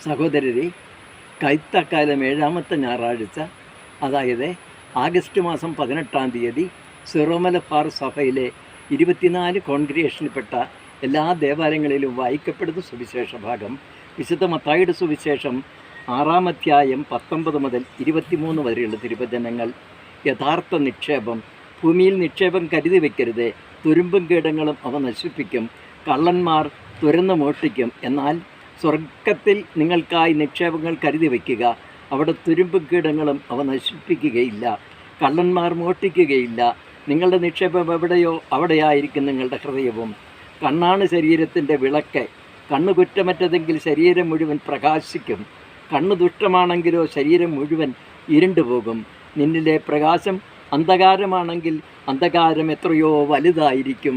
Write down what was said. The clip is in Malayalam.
സഹോദരരെ കൈത്തക്കാലം ഏഴാമത്തെ ഞായറാഴ്ച അതായത് ആഗസ്റ്റ് മാസം പതിനെട്ടാം തീയതി സിറോമലഫാർ സഭയിലെ ഇരുപത്തിനാല് കോൺഗ്രിയേഷനിൽപ്പെട്ട എല്ലാ ദേവാലയങ്ങളിലും വായിക്കപ്പെടുന്ന സുവിശേഷ ഭാഗം വിശുദ്ധ മത്തായിയുടെ സുവിശേഷം ആറാം അധ്യായം പത്തൊമ്പത് മുതൽ ഇരുപത്തിമൂന്ന് വരെയുള്ള തിരുവചനങ്ങൾ. യഥാർത്ഥ നിക്ഷേപം ഭൂമിയിൽ നിക്ഷേപം കരുതി വയ്ക്കരുത് തുരുമ്പും കീടങ്ങളും അവ നശിപ്പിക്കും കള്ളന്മാർ തുരന്ന് മോഷ്ടിക്കും എന്നാൽ സ്വർഗത്തിൽ നിങ്ങൾക്കായി നിക്ഷേപങ്ങൾ കരുതി വയ്ക്കുക. അവിടെ തുരുമ്പും കീടങ്ങളും അവ നശിപ്പിക്കുകയില്ല. കള്ളന്മാർ മോഷ്ടിക്കുകയില്ല. നിങ്ങളുടെ നിക്ഷേപം എവിടെയോ അവിടെയായിരിക്കും നിങ്ങളുടെ ഹൃദയവും. കണ്ണാണ് ശരീരത്തിന്റെ വിളക്ക്. കണ്ണ് കുറ്റമറ്റതെങ്കിൽ ശരീരം മുഴുവൻ പ്രകാശിക്കും. കണ്ണ് ദുഷ്ടമാണെങ്കിലോ ശരീരം മുഴുവൻ ഇരുണ്ടുപോകും. നിന്നിലെ പ്രകാശം അന്ധകാരമാണെങ്കിൽ അന്ധകാരം എത്രയോ വലുതായിരിക്കും.